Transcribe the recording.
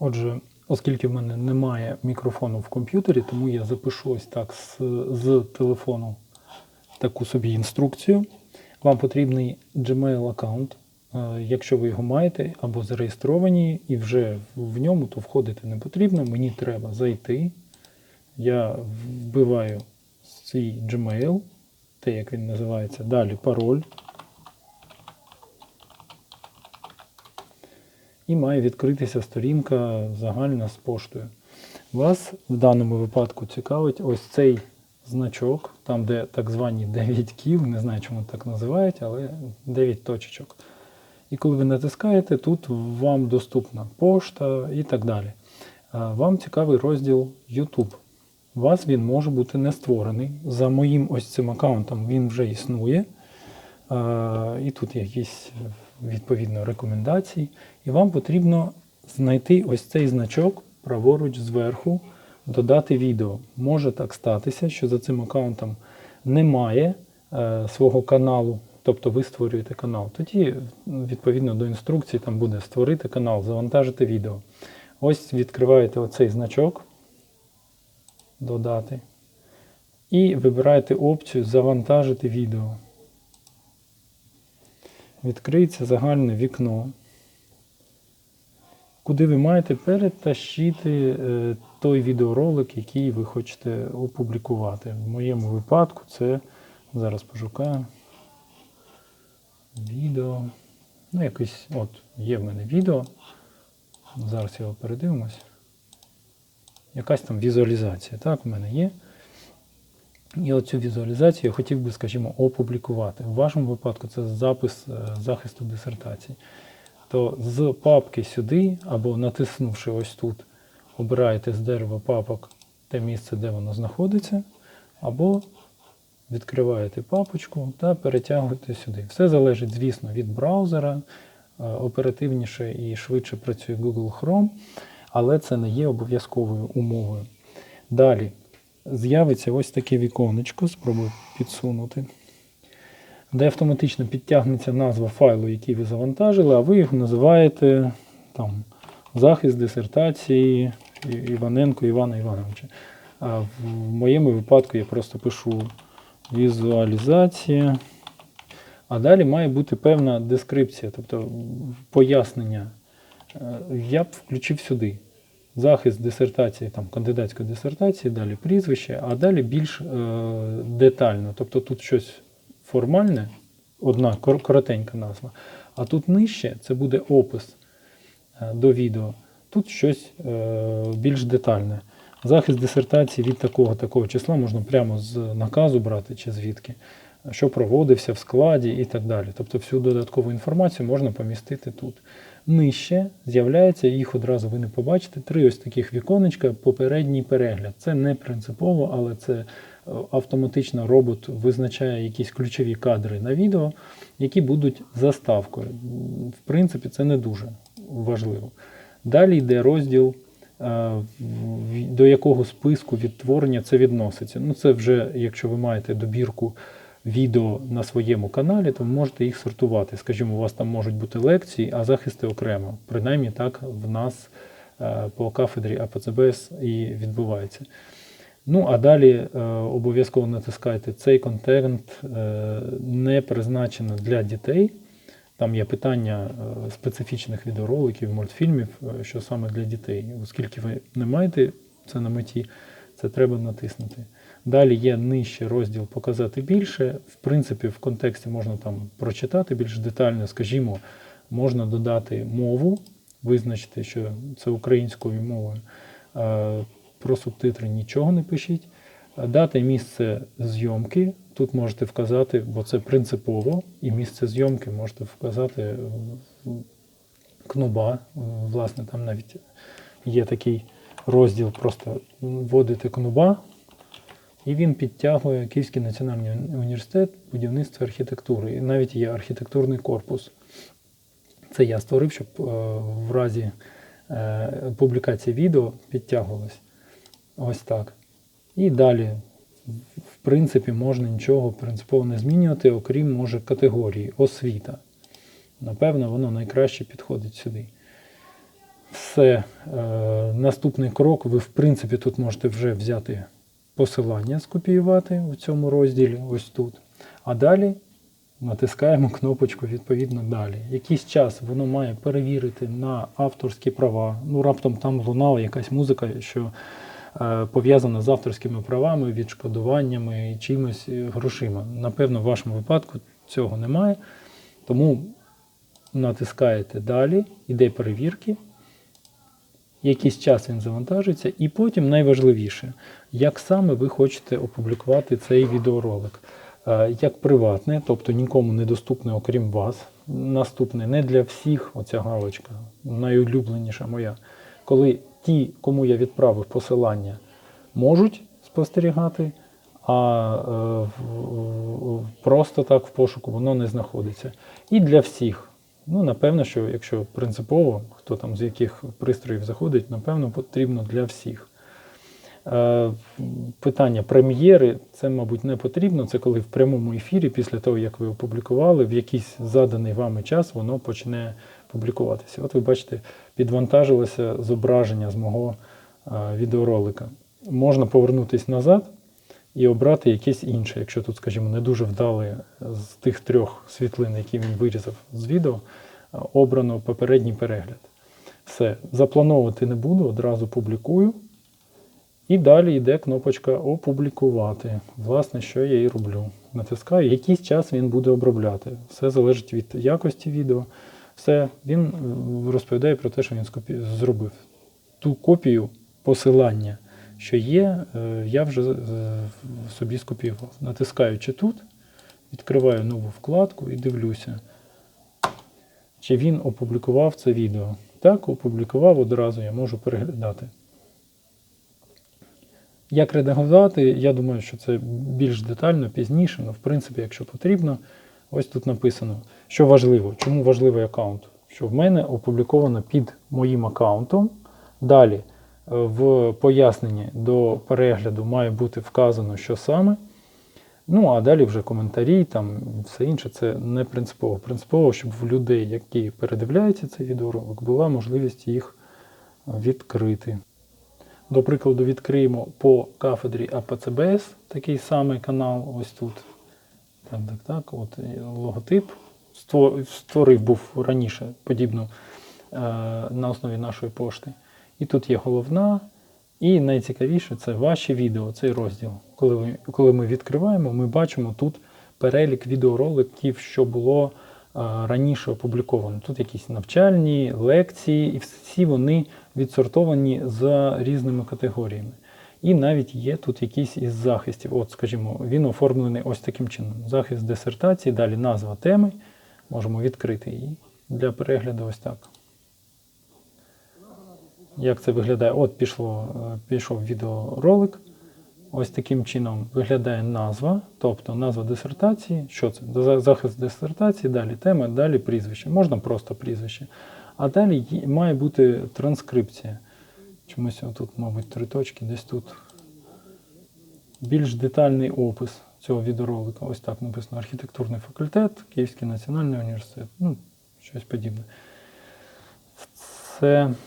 Отже, оскільки в мене немає мікрофону в комп'ютері, тому я запишу ось так з, з телефону таку собі інструкцію. Вам потрібний Gmail аккаунт. Е, Якщо ви його маєте або зареєстровані і вже в ньому, то входити не потрібно. Мені треба зайти. Я вбиваю свій Gmail, те, як він називається, далі пароль. І має відкритися сторінка загальна з поштою. Вас в даному випадку цікавить ось цей значок, там, де так звані 9 кіл, не знаю, чому так називають, але 9 точечок. І коли ви натискаєте, тут вам доступна пошта і так далі. Вам цікавий розділ YouTube. У вас він може бути не створений. За моїм ось цим аккаунтом він вже існує. І тут якісь відповідно рекомендації. І вам потрібно знайти ось цей значок праворуч зверху, додати відео. Може так статися, що за цим аккаунтом немає е, свого каналу, тобто ви створюєте канал. Тоді, відповідно до інструкції, там буде створити канал, завантажити відео. Ось відкриваєте оцей значок, додати. І вибираєте опцію Завантажити відео. Відкриється загальне вікно, куди ви маєте перетащити е, той відеоролик, який ви хочете опублікувати. В моєму випадку це зараз пошукаю. Відео. Ну, якось, от, є в мене відео. Зараз його передивимось. Якась там візуалізація. Так, у мене є. І оцю візуалізацію я хотів би, скажімо, опублікувати. В вашому випадку це запис е, захисту дисертації. То з папки сюди, або натиснувши ось тут, обираєте з дерева папок те місце, де воно знаходиться, або відкриваєте папочку та перетягуєте сюди. Все залежить, звісно, від браузера. Е, Оперативніше і швидше працює Google Chrome, але це не є обов'язковою умовою. Далі з'явиться ось таке віконечко, спробую підсунути, де автоматично підтягнеться назва файлу, який ви завантажили, а ви його називаєте там, захист дисертації Іваненко Івана Івановича. А в моєму випадку я просто пишу візуалізація. А далі має бути певна дескрипція, тобто пояснення. Е, Я б включив сюди захист дисертації, там, кандидатської дисертації, далі прізвище, а далі більш е, детально. Тобто тут щось формальне, одна коротенька назва, а тут нижче це буде опис е, до відео. Тут щось е, більш детальне. Захист дисертації від такого такого числа можна прямо з наказу брати чи звідки, що проводився в складі і так далі. Тобто всю додаткову інформацію можна помістити тут. Нижче з'являється, їх одразу ви не побачите, три ось таких віконечка, попередній перегляд. Це не принципово, але це е, автоматично робот визначає якісь ключові кадри на відео, які будуть заставкою. В принципі, це не дуже важливо. Далі йде розділ, е, до якого списку відтворення це відноситься. Ну, це вже, якщо ви маєте добірку відео на своєму каналі, то ви можете їх сортувати. Скажімо, у вас там можуть бути лекції, а захисти окремо. Принаймні так в нас е, по кафедрі АПЦБС і відбувається. Ну, а далі е, обов'язково натискайте цей контент е, не призначено для дітей. Там є питання специфічних відеороликів, мультфільмів, що саме для дітей. Оскільки ви не маєте це на меті, це треба натиснути. Далі є нижче розділ Показати більше. В принципі, в контексті можна там прочитати більш детально, скажімо, можна додати мову, визначити, що це українською мовою. Про субтитри нічого не пишіть. Дати місце зйомки. Тут можете вказати, бо це принципово, і місце зйомки можете вказати кнуба. Власне, там навіть є такий розділ, просто вводите кнуба, і він підтягує Київський національний університет будівництва архітектури. І навіть є архітектурний корпус. Це я створив, щоб е, в разі е, публікації відео підтягувалось. Ось так. І далі, в принципі, можна нічого принципово не змінювати, окрім може категорії освіта. Напевно, воно найкраще підходить сюди. Все. Е, наступний крок. Ви, в принципі, тут можете вже взяти посилання, скопіювати у цьому розділі, ось тут. А далі натискаємо кнопочку відповідно далі. Якийсь час воно має перевірити на авторські права. Ну, раптом там лунала якась музика, що е, пов'язана з авторськими правами, відшкодуваннями і чимось е, грошима. Напевно, в вашому випадку цього немає. Тому натискаєте далі, іде перевірки. Якийсь час він завантажиться, і потім найважливіше, як саме ви хочете опублікувати цей відеоролик. Е, Як приватне, тобто нікому недоступне, окрім вас. Наступне не для всіх, оця галочка, найулюбленіша моя. Коли ті, кому я відправив посилання, можуть спостерігати, а е, просто так в пошуку воно не знаходиться. І для всіх. Ну, напевно, що якщо принципово, хто там з яких пристроїв заходить, напевно, потрібно для всіх. Е, Питання прем'єри, це, мабуть, не потрібно. Це коли в прямому ефірі, після того, як ви опублікували, в якийсь заданий вами час воно почне публікуватися. От ви бачите, підвантажилося зображення з мого е, відеоролика. Можна повернутися назад і обрати якесь інше, якщо тут, скажімо, не дуже вдале з тих трьох світлин, які він вирізав з відео, обрано попередній перегляд. Все, заплановувати не буду, одразу публікую. І далі йде кнопочка Опублікувати. Власне, що я і роблю. Натискаю, якийсь час він буде обробляти. Все залежить від якості відео. Все, він е, розповідає про те, що він зробив. Ту копію посилання, що є, е, я вже е, собі скопіював. Натискаючи тут, відкриваю нову вкладку і дивлюся, чи він опублікував це відео. Так, опублікував одразу, я можу переглядати. Як редагувати, я думаю, що це більш детально пізніше, але в принципі, якщо потрібно, ось тут написано, що важливо, чому важливий аккаунт. Що в мене опубліковано під моїм аккаунтом. Далі в поясненні до перегляду має бути вказано, що саме. Ну, а далі вже коментарі, там все інше, це не принципово. Принципово, щоб в людей, які передивляються цей відеоролик, була можливість їх відкрити. До прикладу, відкриємо по кафедрі АПЦБС такий самий канал, ось тут. Так, так, так. От логотип. Створив був раніше подібну е, на основі нашої пошти. І тут є головна. І найцікавіше це ваші відео, цей розділ. Коли, ви, коли ми відкриваємо, ми бачимо тут перелік відеороликів, що було е, раніше опубліковано. Тут якісь навчальні лекції, і всі вони відсортовані за різними категоріями. І навіть є тут якийсь із захистів. От, скажімо, він оформлений ось таким чином. Захист дисертації, далі назва теми. Можемо відкрити її для перегляду ось так. Як це виглядає? От пішло, е, пішов відеоролик. Ось таким чином виглядає назва, тобто назва дисертації. Що це? Захист дисертації, далі тема, далі прізвище. Можна просто прізвище. А далі має бути транскрипція. Чомусь тут, мабуть, три точки, десь тут. Більш детальний опис цього відеоролика. Ось так написано: архітектурний факультет, Київський національний університет. Ну, щось подібне. Це